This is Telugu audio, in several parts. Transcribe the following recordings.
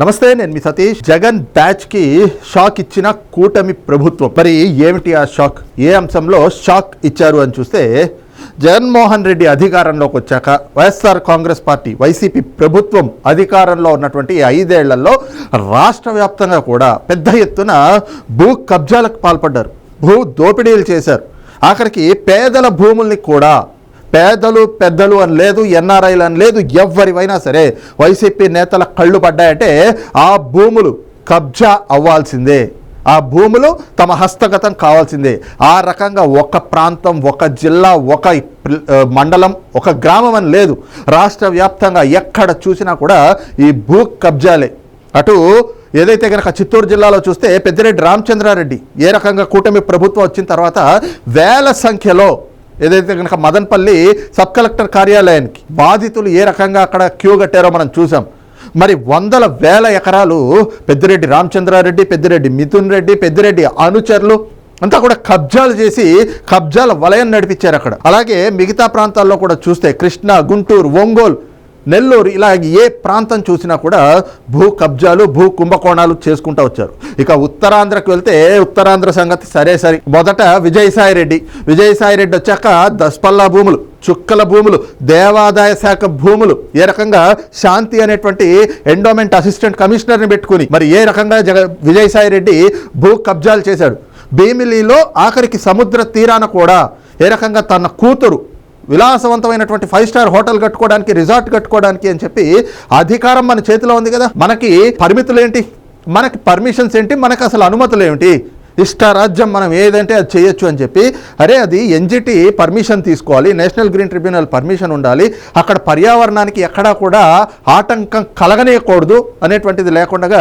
నమస్తే నేను మీ సతీష్. జగన్ బ్యాచ్కి షాక్ ఇచ్చిన కూటమి ప్రభుత్వం. మరి ఏమిటి ఆ షాక్? ఏ అంశంలో షాక్ ఇచ్చారు అని చూస్తే జగన్మోహన్ రెడ్డి అధికారంలోకి వచ్చాక వైఎస్ఆర్ కాంగ్రెస్ పార్టీ వైసీపీ ప్రభుత్వం అధికారంలో ఉన్నటువంటి ఐదేళ్ళలో రాష్ట్ర వ్యాప్తంగా కూడా పెద్ద ఎత్తున భూ కబ్జాలకు పాల్పడ్డారు. భూ దోపిడీలు చేశారు. ఆఖరికి పేదల భూముల్ని కూడా పేదలు పెద్దలు అని లేదు ఎన్ఆర్ఐలు అని లేదు ఎవరివైనా సరే వైసీపీ నేతల కళ్ళు పడ్డాయంటే ఆ భూములు కబ్జా అవ్వాల్సిందే. ఆ భూములు తమ హస్తగతం కావాల్సిందే. ఆ రకంగా ఒక ప్రాంతం ఒక జిల్లా ఒక మండలం ఒక గ్రామం అని లేదు. రాష్ట్ర వ్యాప్తంగా ఎక్కడ చూసినా కూడా ఈ భూ కబ్జాలే. అటు ఏదైతే కనుక చిత్తూరు జిల్లాలో చూస్తే పెద్దిరెడ్డి రామచంద్రారెడ్డి ఏ రకంగా కూటమి ప్రభుత్వం వచ్చిన తర్వాత వేల సంఖ్యలో ఏదైతే కనుక మదన్పల్లి సబ్ కలెక్టర్ కార్యాలయానికి బాధితులు ఏ రకంగా అక్కడ క్యూ కట్టారో మనం చూసాం. మరి వందల వేల ఎకరాలు పెద్దిరెడ్డి రామచంద్రారెడ్డి పెద్దిరెడ్డి మిథున్ రెడ్డి పెద్దిరెడ్డి అనుచరులు అంతా కూడా కబ్జాలు చేసి కబ్జాల వలయం నడిపించారు అక్కడ. అలాగే మిగతా ప్రాంతాల్లో కూడా చూస్తే కృష్ణా గుంటూరు ఒంగోలు నెల్లూరు ఇలా ఏ ప్రాంతం చూసినా కూడా భూ కబ్జాలు భూ కుంభకోణాలు చేసుకుంటూ వచ్చారు. ఇక ఉత్తరాంధ్రకు వెళ్తే ఉత్తరాంధ్ర సంగతి సరే సరే. మొదట విజయసాయి రెడ్డి. విజయసాయి రెడ్డి వచ్చాక దస్పల్లా భూములు చుక్కల భూములు దేవాదాయ శాఖ భూములు ఏ రకంగా శాంతి అనేటువంటి ఎండోమెంట్ అసిస్టెంట్ కమిషనర్ని పెట్టుకుని మరి ఏ రకంగా జగ విజయసాయి రెడ్డి భూ కబ్జాలు చేశాడు. భీమిలిలో ఆఖరికి సముద్ర తీరాన కూడా ఏ రకంగా తన కూతురు విలాసవంతమైనటువంటి ఫైవ్ స్టార్ హోటల్ కట్టుకోవడానికి రిసార్ట్ కట్టుకోవడానికి అని చెప్పి అధికారం మన చేతిలో ఉంది కదా. మనకి పరిమితులు ఏంటి మనకి పర్మిషన్స్ ఏంటి? మనకు అసలు అనుమతులు ఏమిటి ఇష్టారాజ్యం మనం ఏదంటే అది చేయొచ్చు అని చెప్పి అరే అది ఎన్జిటి పర్మిషన్ తీసుకోవాలి నేషనల్ గ్రీన్ ట్రిబ్యునల్ పర్మిషన్ ఉండాలి అక్కడ పర్యావరణానికి ఎక్కడా కూడా ఆటంకం కలగనేయకూడదు అనేటువంటిది లేకుండా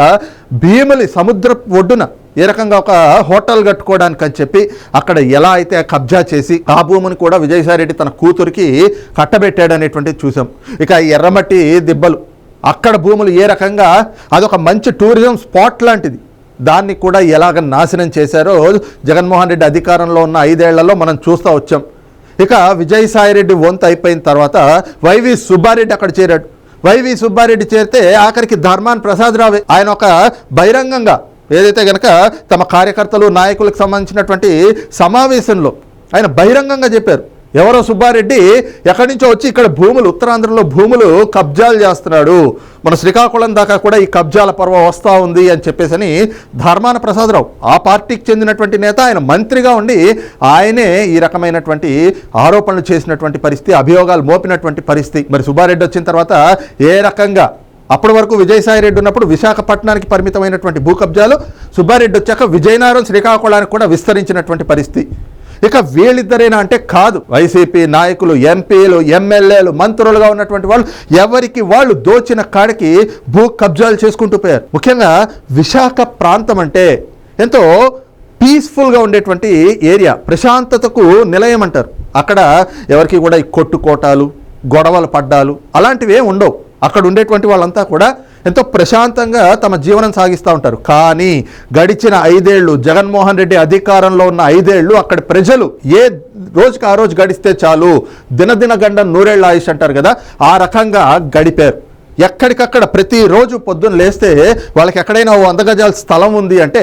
భీములి సముద్ర ఒడ్డున ఏ రకంగా ఒక హోటల్ కట్టుకోవడానికి అని చెప్పి అక్కడ ఎలా అయితే కబ్జా చేసి ఆ భూమిని కూడా విజయసాయిరెడ్డి తన కూతురికి కట్టబెట్టాడు అనేటువంటిది చూసాం. ఇక ఎర్రమట్టి దిబ్బలు అక్కడ భూములు ఏ రకంగా అదొక మంచి టూరిజం స్పాట్ లాంటిది. దాన్ని కూడా ఎలాగ నాశనం చేశారో జగన్మోహన్ రెడ్డి అధికారంలో ఉన్న ఐదేళ్ళలో మనం చూస్తూ వచ్చాం. ఇక విజయసాయిరెడ్డి వంతు అయిపోయిన తర్వాత వైవి సుబ్బారెడ్డి అక్కడ చేరాడు. వైవి సుబ్బారెడ్డి చేరితే ఆఖరికి ధర్మాన్ ప్రసాద్ రావే. ఆయన ఒక బహిరంగంగా ఏదైతే కనుక తమ కార్యకర్తలు నాయకులకు సంబంధించినటువంటి సమావేశంలో ఆయన బహిరంగంగా చెప్పారు. ఎవరో సుబ్బారెడ్డి ఎక్కడి నుంచో వచ్చి ఇక్కడ భూములు ఉత్తరాంధ్రలో భూములు కబ్జాలు చేస్తున్నాడు. మన శ్రీకాకుళం దాకా కూడా ఈ కబ్జాల పర్వం వస్తూ ఉంది అని చెప్పేసి ధర్మాన ప్రసాదరావు ఆ పార్టీకి చెందినటువంటి నేత ఆయన మంత్రిగా ఉండి ఆయనే ఈ రకమైనటువంటి ఆరోపణలు చేసినటువంటి పరిస్థితి అభియోగాలు మోపినటువంటి పరిస్థితి. మరి సుబ్బారెడ్డి వచ్చిన తర్వాత ఏ రకంగా అప్పటి వరకు విజయసాయిరెడ్డి ఉన్నప్పుడు విశాఖపట్నానికి పరిమితమైనటువంటి భూ కబ్జాలు సుబ్బారెడ్డి వచ్చాక విజయనగరం శ్రీకాకుళానికి కూడా విస్తరించినటువంటి పరిస్థితి. ఇక వీళ్ళిద్దరేనా అంటే కాదు. వైసీపీ నాయకులు ఎంపీలు ఎమ్మెల్యేలు మంత్రులుగా ఉన్నటువంటి వాళ్ళు ఎవరికి వాళ్ళు దోచిన కాడికి భూ కబ్జాలు చేసుకుంటూ పోయారు. ముఖ్యంగా విశాఖ ప్రాంతం అంటే ఎంతో పీస్ఫుల్గా ఉండేటువంటి ఏరియా. ప్రశాంతతకు నిలయం అంటారు అక్కడ ఎవరికి కూడా ఈ కొట్టుకోటాలు గొడవలు పడ్డాలు అలాంటివి ఏమి ఉండవు. అక్కడ ఉండేటువంటి వాళ్ళంతా కూడా ఎంతో ప్రశాంతంగా తమ జీవనం సాగిస్తూ ఉంటారు. కానీ గడిచిన ఐదేళ్ళు జగన్మోహన్ రెడ్డి అధికారంలో ఉన్న ఐదేళ్ళు అక్కడ ప్రజలు ఏ రోజుకి ఆ రోజు గడిస్తే చాలు దినదిన గండం నూరేళ్ళు ఆయుష్ అంటారు కదా ఆ రకంగా గడిపారు. ఎక్కడికక్కడ ప్రతిరోజు పొద్దున్న లేస్తే వాళ్ళకి ఎక్కడైనా ఓ వంద గజాల స్థలం ఉంది అంటే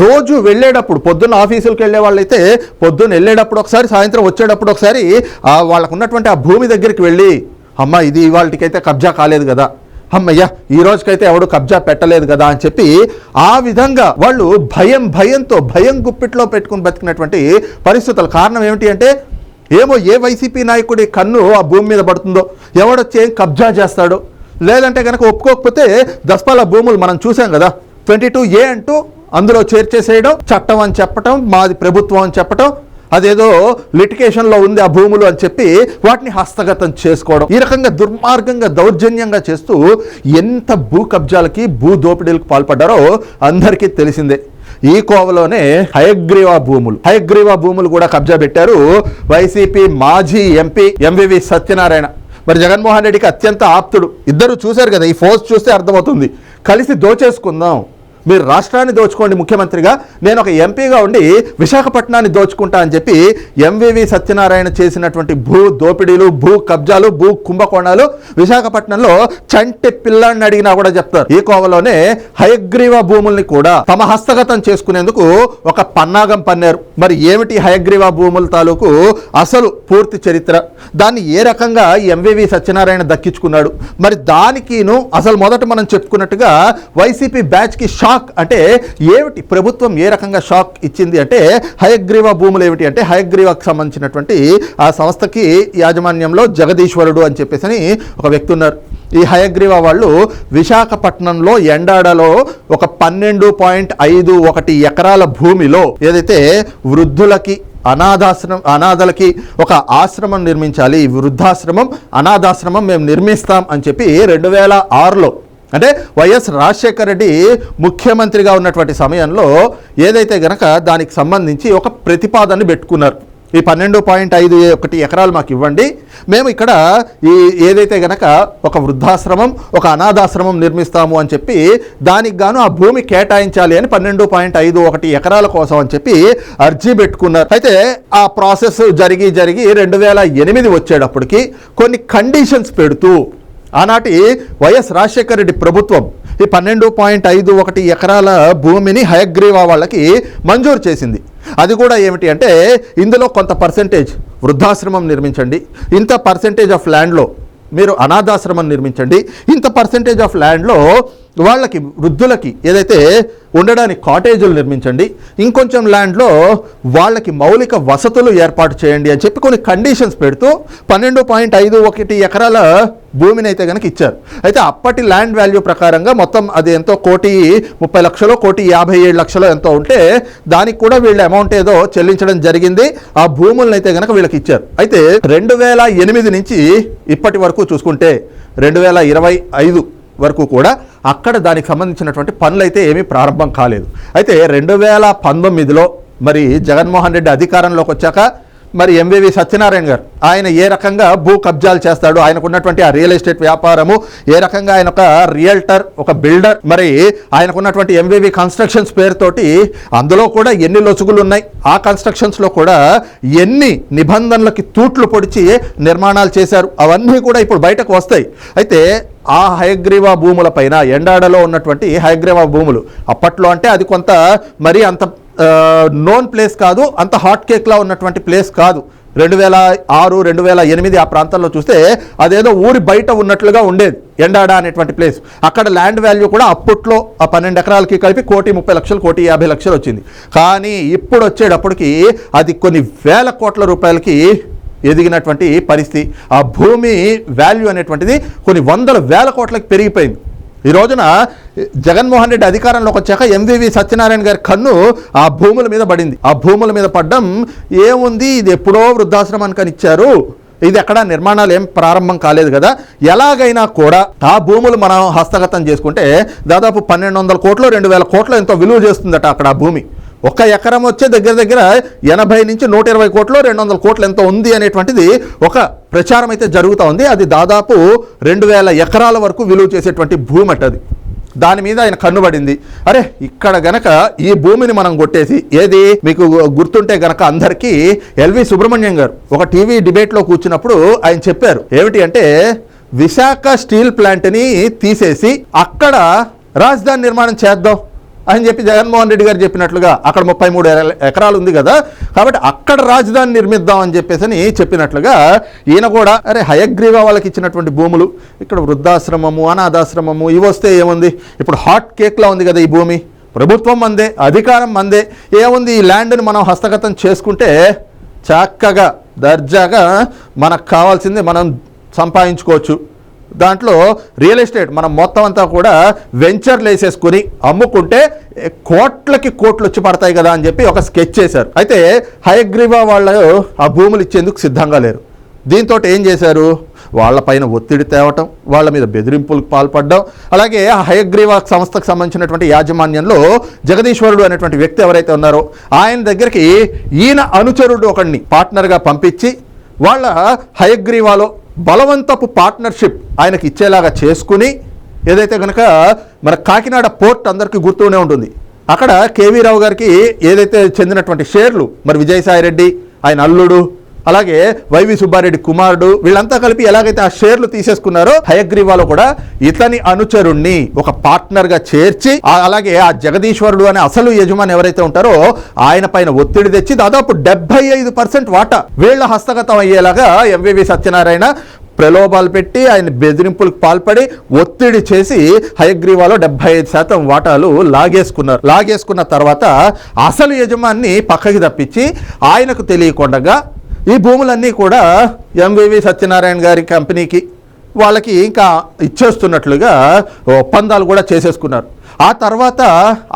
రోజు వెళ్ళేటప్పుడు పొద్దున్న ఆఫీసులకు వెళ్ళే వాళ్ళైతే పొద్దున్న వెళ్ళేటప్పుడు ఒకసారి సాయంత్రం వచ్చేటప్పుడు ఒకసారి వాళ్ళకు ఉన్నటువంటి ఆ భూమి దగ్గరికి వెళ్ళి అమ్మ ఇది ఇవాళకైతే కబ్జా కాలేదు కదా. అమ్మయ్యా ఈ రోజుకైతే ఎవడు కబ్జా పెట్టలేదు కదా అని చెప్పి ఆ విధంగా వాళ్ళు భయం భయంతో భయం గుప్పిట్లో పెట్టుకుని బతికినటువంటి పరిస్థితులు. కారణం ఏమిటి అంటే ఏమో ఏ వైసీపీ నాయకుడి కన్ను ఆ భూమి మీద పడుతుందో ఎవడొచ్చి ఏం కబ్జా చేస్తాడో. లేదంటే కనుక ఒప్పుకోకపోతే దస్పాల భూములు మనం చూసాం కదా ట్వంటీ టూ ఏ అంటూ అందులో చేర్చేసేయడం చట్టం అని చెప్పటం మాది ప్రభుత్వం అని చెప్పటం అదేదో లిటికేషన్లో ఉంది ఆ భూములు అని చెప్పి వాటిని హస్తగతం చేసుకోవడం. ఈ రకంగా దుర్మార్గంగా దౌర్జన్యంగా చేస్తూ ఎంత భూ కబ్జాలకి భూ దోపిడీలకు పాల్పడ్డారో అందరికీ తెలిసిందే. ఈ కోవలోనే హయగ్రీవ భూములు. హయగ్రీవ భూములు కూడా కబ్జా పెట్టారు వైసీపీ మాజీ ఎంపీ ఎంవివి సత్యనారాయణ. మరి జగన్మోహన్ రెడ్డికి అత్యంత ఆప్తుడు. ఇద్దరు చూశారు కదా ఈ ఫోర్స్ చూస్తే అర్థమవుతుంది. కలిసి దోచేసుకుందాం. మీరు రాష్ట్రాన్ని దోచుకోండి ముఖ్యమంత్రిగా. నేను ఒక ఎంపీగా ఉండి విశాఖపట్నాన్ని దోచుకుంటా అని చెప్పి ఎంవివి సత్యనారాయణ చేసినటువంటి భూ దోపిడీలు భూ కబ్జాలు భూ కుంభకోణాలు విశాఖపట్నంలో చంటి పిల్లాన్ని అడిగినా కూడా చెప్తారు. ఈ కోవలోనే హయగ్రీవ భూముల్ని కూడా తమ హస్తగతం చేసుకునేందుకు ఒక పన్నాగం పన్నారు. మరి ఏమిటి హయగ్రీవ భూముల తాలూకు అసలు పూర్తి చరిత్ర? దాన్ని ఏ రకంగా ఎంవివి సత్యనారాయణ దక్కించుకున్నాడు? మరి దానికిను అసలు మొదట మనం చెప్పుకున్నట్టుగా వైసీపీ బ్యాచ్కి షాక్ అంటే ఏమిటి? ప్రభుత్వం ఏ రకంగా షాక్ ఇచ్చింది అంటే హయగ్రీవ భూములు ఏమిటి అంటే హయగ్రీవకు సంబంధించినటువంటి ఆ సంస్థకి యాజమాన్యంలో జగదీశ్వరుడు అని చెప్పేసి ఒక వ్యక్తి ఉన్నారు. ఈ హయగ్రీవ వాళ్ళు విశాఖపట్నంలో ఎండాడలో ఒక పన్నెండు పాయింట్ ఐదు ఒకటి ఎకరాల భూమిలో ఏదైతే వృద్ధులకి అనాథాశ్రమం అనాథలకి ఒక ఆశ్రమం నిర్మించాలి వృద్ధాశ్రమం అనాథాశ్రమం మేము నిర్మిస్తాం అని చెప్పి రెండు వేల ఆరులో అంటే వైఎస్ రాజశేఖర రెడ్డి ముఖ్యమంత్రిగా ఉన్నటువంటి సమయంలో ఏదైతే గనక దానికి సంబంధించి ఒక ప్రతిపాదన పెట్టుకున్నారు. ఈ పన్నెండు పాయింట్ ఐదు ఒకటి ఎకరాలు మాకు ఇవ్వండి. మేము ఇక్కడ ఈ ఏదైతే గనక ఒక వృద్ధాశ్రమం ఒక అనాథాశ్రమం నిర్మిస్తాము అని చెప్పి దానికి గాను ఆ భూమి కేటాయించాలి అని పన్నెండు పాయింట్ ఐదు ఒకటి ఎకరాల కోసం అని చెప్పి అర్జీ పెట్టుకున్నారు. అయితే ఆ ప్రాసెస్ జరిగి జరిగి రెండు వేల ఎనిమిది వచ్చేటప్పటికి కొన్ని కండిషన్స్ పెడుతూ ఆనాటి వైఎస్ రాజశేఖర రెడ్డి ప్రభుత్వం ఈ పన్నెండు పాయింట్ ఐదు ఒకటి ఎకరాల భూమిని హయగ్రీవా వాళ్ళకి మంజూరు చేసింది. అది కూడా ఏమిటి అంటే ఇందులో కొంత పర్సెంటేజ్ వృద్ధాశ్రమం నిర్మించండి. ఇంత పర్సెంటేజ్ ఆఫ్ ల్యాండ్లో మీరు అనాథాశ్రమం నిర్మించండి. ఇంత పర్సెంటేజ్ ఆఫ్ ల్యాండ్లో వాళ్ళకి వృద్ధులకి ఏదైతే ఉండడానికి కాటేజీలు నిర్మించండి ఇంకొంచెం ల్యాండ్లో వాళ్ళకి మౌలిక వసతులు ఏర్పాటు చేయండి అని చెప్పి కొన్ని కండిషన్స్ పెడుతూ పన్నెండు పాయింట్ ఐదు ఒకటి ఎకరాల భూమిని అయితే కనుక ఇచ్చారు. అయితే అప్పటి ల్యాండ్ వాల్యూ ప్రకారంగా మొత్తం అది ఎంతో కోటి ముప్పై లక్షలు కోటి యాభై ఏడు లక్షలు ఎంతో ఉంటే దానికి కూడా వీళ్ళ అమౌంట్ ఏదో చెల్లించడం జరిగింది. ఆ భూములను అయితే కనుక వీళ్ళకి ఇచ్చారు. అయితే రెండు వేల ఎనిమిది నుంచి ఇప్పటి వరకు చూసుకుంటే రెండు వేల ఇరవై ఐదు వరకు కూడా అక్కడ దానికి సంబంధించినటువంటి పనులు అయితే ఏమీ ప్రారంభం కాలేదు. అయితే రెండు వేల పంతొమ్మిదిలో మరి జగన్మోహన్ రెడ్డి అధికారంలోకి వచ్చాక మరి ఎంవివి సత్యనారాయణ గారు ఆయన ఏ రకంగా భూ కబ్జాలు చేస్తాడు ఆయనకున్నటువంటి ఆ రియల్ ఎస్టేట్ వ్యాపారము ఏ రకంగా ఆయన ఒక రియల్టర్ ఒక బిల్డర్ మరి ఆయనకున్నటువంటి ఎంవివి కన్స్ట్రక్షన్స్ పేరుతోటి అందులో కూడా ఎన్ని లొసుగులు ఉన్నాయి? ఆ కన్స్ట్రక్షన్స్లో కూడా ఎన్ని నిబంధనలకి తూట్లు పొడిచి నిర్మాణాలు చేశారు? అవన్నీ కూడా ఇప్పుడు బయటకు వస్తాయి. అయితే ఆ హయగ్రీవ భూములపైన ఎండాడలో ఉన్నటువంటి హయగ్రీవ భూములు అప్పట్లో అంటే అది కొంత మరీ అంత నోన్ ప్లేస్ కాదు అంత హాట్ కేక్లా ఉన్నటువంటి ప్లేస్ కాదు. రెండు వేల ఆరు రెండు వేల ఎనిమిది ఆ ప్రాంతంలో చూస్తే అదేదో ఊరి బయట ఉన్నట్లుగా ఉండేది ఎండాడ అనేటువంటి ప్లేస్ అక్కడ ల్యాండ్ వాల్యూ కూడా అప్పట్లో ఆ పన్నెండు ఎకరాలకి కలిపి కోటి ముప్పై లక్షలు కోటి యాభై లక్షలు వచ్చింది. కానీ ఇప్పుడు వచ్చేటప్పటికి అది కొన్ని వేల కోట్ల రూపాయలకి ఎదిగినటువంటి పరిస్థితి. ఆ భూమి వాల్యూ అనేటువంటిది కొన్ని వందల వేల కోట్లకి పెరిగిపోయింది. ఈ రోజున జగన్మోహన్ రెడ్డి అధికారంలోకి వచ్చాక ఎంవివి సత్యనారాయణ గారి కన్ను ఆ భూముల మీద పడింది. ఆ భూముల మీద పడ్డం ఏముంది? ఇది ఎప్పుడో వృద్ధాశ్రమానికి అని ఇచ్చారు. ఇది ఎక్కడ నిర్మాణాలు ఏం ప్రారంభం కాలేదు కదా. ఎలాగైనా కూడా ఆ భూములు మనం హస్తగతం చేసుకుంటే దాదాపు పన్నెండు వందల కోట్లు రెండు వేల కోట్లు ఎంతో విలువ చేస్తుందట అక్కడ ఆ భూమి. ఒక ఎకరం వచ్చే దగ్గర దగ్గర ఎనభై నుంచి నూట ఇరవై కోట్లు రెండు వందల కోట్లు ఎంత ఉంది అనేటువంటిది ఒక ప్రచారం అయితే జరుగుతూ ఉంది. అది దాదాపు రెండు వేల ఎకరాల వరకు విలువ చేసేటువంటి భూమి అట్టది అది. దాని మీద ఆయన కన్నుబడింది అరే ఇక్కడ గనక ఈ భూమిని మనం కొట్టేసి ఏది? మీకు గుర్తుంటే గనక అందరికీ ఎల్వి సుబ్రహ్మణ్యం గారు ఒక టీవీ డిబేట్లో కూర్చున్నప్పుడు ఆయన చెప్పారు. ఏమిటి అంటే విశాఖ స్టీల్ ప్లాంట్ని తీసేసి అక్కడ రాజధాని నిర్మాణం చేద్దాం. అని చెప్పి జగన్మోహన్ రెడ్డి గారు చెప్పినట్లుగా అక్కడ ముప్పై మూడు ఎకరాలు ఉంది కదా కాబట్టి అక్కడ రాజధాని నిర్మిద్దాం అని చెప్పేసి అని చెప్పినట్లుగా ఈయన కూడా అరే హయగ్రీవ వాళ్ళకి ఇచ్చినటువంటి భూములు ఇక్కడ వృద్ధాశ్రమము అనాథాశ్రమము ఇవి వస్తే ఏముంది? ఇప్పుడు హాట్ కేక్లా ఉంది కదా ఈ భూమి ప్రభుత్వం మందే అధికారం మందే ఏముంది ఈ ల్యాండ్ని మనం హస్తగతం చేసుకుంటే చక్కగా దర్జాగా మనకు కావాల్సింది మనం సంపాదించుకోవచ్చు. దాంట్లో రియల్ ఎస్టేట్ మనం మొత్తం అంతా కూడా వెంచర్లు వేసేసుకుని అమ్ముకుంటే కోట్లకి కోట్లు వచ్చి పడతాయి కదా అని చెప్పి ఒక స్కెచ్ చేశారు. అయితే హయగ్రీవా వాళ్ళు ఆ భూములు ఇచ్చేందుకు సిద్ధంగా లేరు. దీంతో ఏం చేశారు? వాళ్ళపైన ఒత్తిడి తేవటం వాళ్ళ మీద బెదిరింపులకు పాల్పడడం అలాగే ఆ సంస్థకు సంబంధించినటువంటి యాజమాన్యంలో జగదీశ్వరుడు అనేటువంటి వ్యక్తి ఎవరైతే ఉన్నారో ఆయన దగ్గరికి ఈయన అనుచరుడు ఒకడిని పార్ట్నర్గా పంపించి వాళ్ళ హయగ్రీవాలో బలవంతపు పార్ట్నర్షిప్ ఆయనకి ఇచ్చేలాగా చేసుకుని ఏదైతే కనుక మన కాకినాడ పోర్ట్ అందరికీ గుర్తూనే ఉంటుంది. అక్కడ కేవీ రావు గారికి ఏదైతే చెందినటువంటి షేర్లు మరి విజయసాయి రెడ్డి ఆయన అల్లుడు అలాగే వైవి సుబ్బారెడ్డి కుమారుడు వీళ్ళంతా కలిపి ఎలాగైతే ఆ షేర్లు తీసేసుకున్నారో హయగ్రీవాలో కూడా ఇతని అనుచరుణ్ణి ఒక పార్ట్నర్గా చేర్చి అలాగే ఆ జగదీశ్వరుడు అనే అసలు యజమాని ఎవరైతే ఉంటారో ఆయన పైన ఒత్తిడి తెచ్చి దాదాపు డెబ్బై ఐదు పర్సెంట్ వాటా వీళ్ళ హస్తగతం అయ్యేలాగా ఎంవివి సత్యనారాయణ ప్రలోభాలు పెట్టి ఆయన బెదిరింపులకు పాల్పడి ఒత్తిడి చేసి హయగ్రీవాలో డెబ్బై ఐదు శాతం వాటాలు లాగేసుకున్నారు. లాగేసుకున్న తర్వాత అసలు యజమాన్ని పక్కకి తప్పించి ఆయనకు తెలియకుండా ఈ భూములన్నీ కూడా ఎంవివి సత్యనారాయణ గారి కంపెనీకి వాళ్ళకి ఇంకా ఇచ్చేస్తున్నట్లుగా ఒప్పందాలు కూడా చేసేసుకున్నారు. ఆ తర్వాత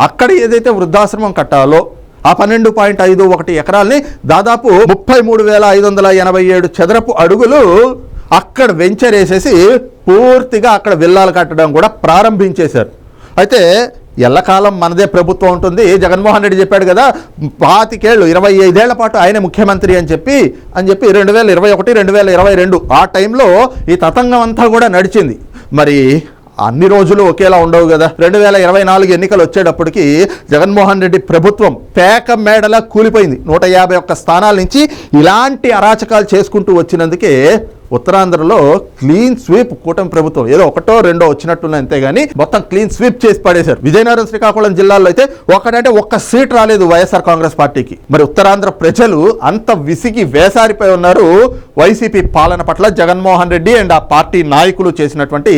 అక్కడ ఏదైతే వృద్ధాశ్రమం కట్టాలో ఆ పన్నెండు పాయింట్ ఐదు ఒకటి ఎకరాల్ని దాదాపు ముప్పై మూడు వేల ఐదు వందల ఎనభై ఏడు చదరపు అడుగులు అక్కడ వెంచర్ వేసేసి పూర్తిగా అక్కడ విల్లాలు కట్టడం కూడా ప్రారంభించేశారు. అయితే ఎల్లకాలం మనదే ప్రభుత్వం ఉంటుంది. జగన్మోహన్ రెడ్డి చెప్పాడు కదా పాతికేళ్ళు ఇరవై ఐదేళ్ళ పాటు ఆయన ముఖ్యమంత్రి అని చెప్పి అని చెప్పి రెండు వేల ఇరవై ఒకటి రెండు వేల ఇరవై రెండు ఆ టైంలో ఈ తతంగం అంతా కూడా నడిచింది. మరి అన్ని రోజులు ఒకేలా ఉండవు కదా. రెండు వేల ఇరవై నాలుగు ఎన్నికలు వచ్చేటప్పటికి జగన్మోహన్ రెడ్డి ప్రభుత్వం పేక మేడలా కూలిపోయింది. నూట యాభై ఒక్క స్థానాల నుంచి ఇలాంటి అరాచకాలు చేసుకుంటూ వచ్చినందుకే ఉత్తరాంధ్రలో క్లీన్ స్వీప్ కూటమి ప్రభుత్వం ఏదో ఒకటో రెండో వచ్చినట్టున్న అంతేగాని మొత్తం క్లీన్ స్వీప్ చేసి పడేశారు. విజయనగరం శ్రీకాకుళం జిల్లాలో అయితే ఒకటంటే ఒక్క సీట్ రాలేదు వైఎస్ఆర్ కాంగ్రెస్ పార్టీకి. మరి ఉత్తరాంధ్ర ప్రజలు అంత విసిగి వేసారిపోయి ఉన్నారు. వైసీపీ పాలన పట్ల జగన్మోహన్ రెడ్డి అండ్ ఆ పార్టీ నాయకులు చేసినటువంటి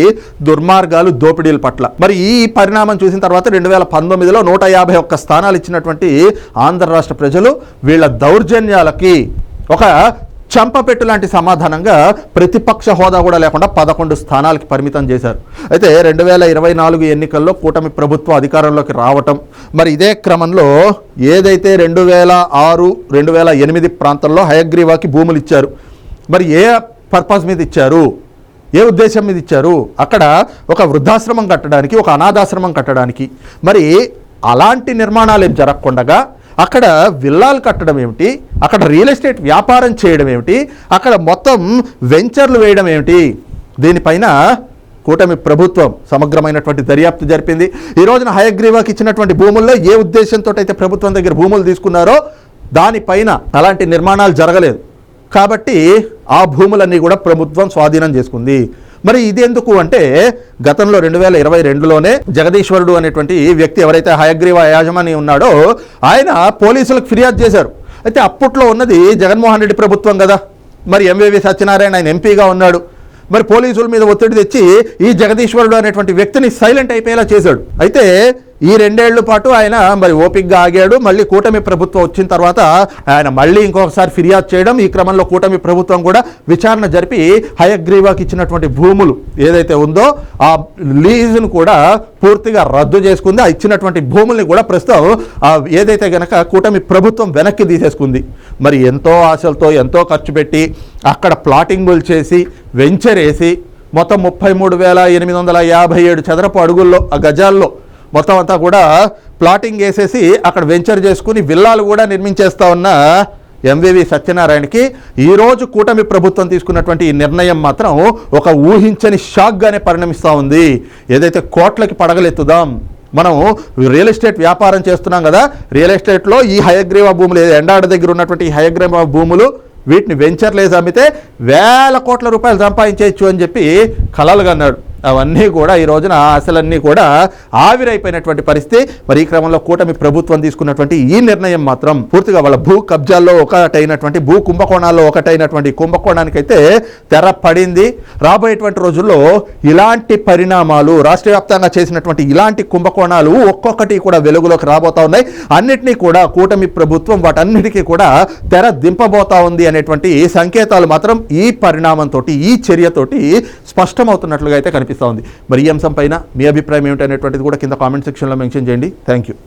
దుర్మార్గాలు దోపిడీల పట్ల. మరి ఈ పరిణామం చూసిన తర్వాత రెండు వేల పంతొమ్మిదిలో నూట యాభై ఒక్క స్థానాలు ఇచ్చినటువంటి ఆంధ్ర రాష్ట్ర ప్రజలు వీళ్ళ దౌర్జన్యాలకి ఒక చంపపెట్టు లాంటి సమాధానంగా ప్రతిపక్ష హోదా కూడా లేకుండా పదకొండు స్థానాలకి పరిమితం చేశారు. అయితే రెండు వేల ఇరవై నాలుగు ఎన్నికల్లో కూటమి ప్రభుత్వం అధికారంలోకి రావటం మరి ఇదే క్రమంలో ఏదైతే రెండు వేల ఆరు రెండు వేల ఎనిమిది ప్రాంతంలో హయగ్రీవాకి భూములు ఇచ్చారు మరి ఏ పర్పస్ మీద ఇచ్చారు? ఏ ఉద్దేశం మీద ఇచ్చారు? అక్కడ ఒక వృద్ధాశ్రమం కట్టడానికి ఒక అనాథాశ్రమం కట్టడానికి. మరి అలాంటి నిర్మాణాలు ఏం జరగకుండా అక్కడ విల్లాలు కట్టడం ఏమిటి? అక్కడ రియల్ ఎస్టేట్ వ్యాపారం చేయడం ఏమిటి? అక్కడ మొత్తం వెంచర్లు వేయడం ఏమిటి? దీనిపైన కూటమి ప్రభుత్వం సమగ్రమైనటువంటి దర్యాప్తు జరిపింది. ఈ రోజున హయగ్రీవాకి ఇచ్చినటువంటి భూముల్లో ఏ ఉద్దేశంతో అయితే ప్రభుత్వం దగ్గర భూములు తీసుకున్నారో దానిపైన అలాంటి నిర్మాణాలు జరగలేదు. కాబట్టి ఆ భూములన్నీ కూడా ప్రభుత్వం స్వాధీనం చేసుకుంది. మరి ఇది ఎందుకు అంటే గతంలో రెండు వేల ఇరవై రెండులోనే జగదీశ్వరుడు అనేటువంటి వ్యక్తి ఎవరైతే హయగ్రీవ యాజమాని ఉన్నాడో ఆయన పోలీసులకు ఫిర్యాదు చేశారు. అయితే అప్పట్లో ఉన్నది జగన్మోహన్ రెడ్డి ప్రభుత్వం కదా. మరి ఎంవివి సత్యనారాయణ ఆయన ఎంపీగా ఉన్నాడు. మరి పోలీసుల మీద ఒత్తిడి తెచ్చి ఈ జగదీశ్వరుడు అనేటువంటి వ్యక్తిని సైలెంట్ అయిపోయేలా చేశాడు. అయితే ఈ రెండేళ్ళ పాటు ఆయన మరి ఓపిక్గా ఆగాడు. మళ్ళీ కూటమి ప్రభుత్వం వచ్చిన తర్వాత ఆయన మళ్ళీ ఇంకొకసారి ఫిర్యాదు చేయడం ఈ క్రమంలో కూటమి ప్రభుత్వం కూడా విచారణ జరిపి హయగ్రీవాకి ఇచ్చినటువంటి భూములు ఏదైతే ఉందో ఆ లీజును కూడా పూర్తిగా రద్దు చేసుకుంది. ఆ ఇచ్చినటువంటి భూముల్ని కూడా ప్రస్తుతం ఏదైతే గనక కూటమి ప్రభుత్వం వెనక్కి తీసేసుకుంది. మరి ఎంతో ఆశలతో ఎంతో ఖర్చు పెట్టి అక్కడ ప్లాటింగులు చేసి వెంచర్ వేసి మొత్తం ముప్పై మూడు వేల ఎనిమిది వందల యాభై ఏడు చదరపు అడుగుల్లో ఆ గజాల్లో మొత్తం అంతా కూడా ప్లాటింగ్ వేసేసి అక్కడ వెంచర్ చేసుకుని విల్లాలు కూడా నిర్మించేస్తా ఉన్న ఎంవివి సత్యనారాయణకి ఈరోజు కూటమి ప్రభుత్వం తీసుకున్నటువంటి ఈ నిర్ణయం మాత్రం ఒక ఊహించని షాక్గానే పరిణమిస్తూ ఉంది. ఏదైతే కోట్లకి పడగలెత్తుదాం మనం రియల్ ఎస్టేట్ వ్యాపారం చేస్తున్నాం కదా రియల్ ఎస్టేట్లో ఈ హయగ్రీవ భూములు ఎండాడ దగ్గర ఉన్నటువంటి ఈ హయగ్రీవ భూములు వీటిని వెంచర్లేసి అమ్మితే వేల కోట్ల రూపాయలు సంపాదించేయచ్చు అని చెప్పి కలలుగా అన్నాడు అవన్నీ కూడా ఈ రోజున ఆశలన్నీ కూడా ఆవిరైపోయినటువంటి పరిస్థితి. మరి ఈ క్రమంలో కూటమి ప్రభుత్వం తీసుకున్నటువంటి ఈ నిర్ణయం మాత్రం పూర్తిగా వాళ్ళ భూ కబ్జాల్లో ఒకటైనటువంటి భూ కుంభకోణాల్లో ఒకటైనటువంటి కుంభకోణానికైతే తెర పడింది. రాబోయేటువంటి రోజుల్లో ఇలాంటి పరిణామాలు రాష్ట్ర వ్యాప్తంగా చేసినటువంటి ఇలాంటి కుంభకోణాలు ఒక్కొక్కటి కూడా వెలుగులోకి రాబోతా ఉన్నాయి. అన్నిటినీ కూడా కూటమి ప్రభుత్వం వాటన్నిటికీ కూడా తెర దింపబోతా ఉంది అనేటువంటి సంకేతాలు మాత్రం ఈ పరిణామంతో ఈ చర్యతోటి స్పష్టమవుతున్నట్లుగా అయితే కనిపిస్తుంది. కనిపిస్తూ ఉంది. మరి ఈ అంశం పైన మీ అభిప్రాయం ఏమిటనేటువంటిది కూడా కింద కామెంట్ సెక్షన్లో మెన్షన్ చేయండి. Thank you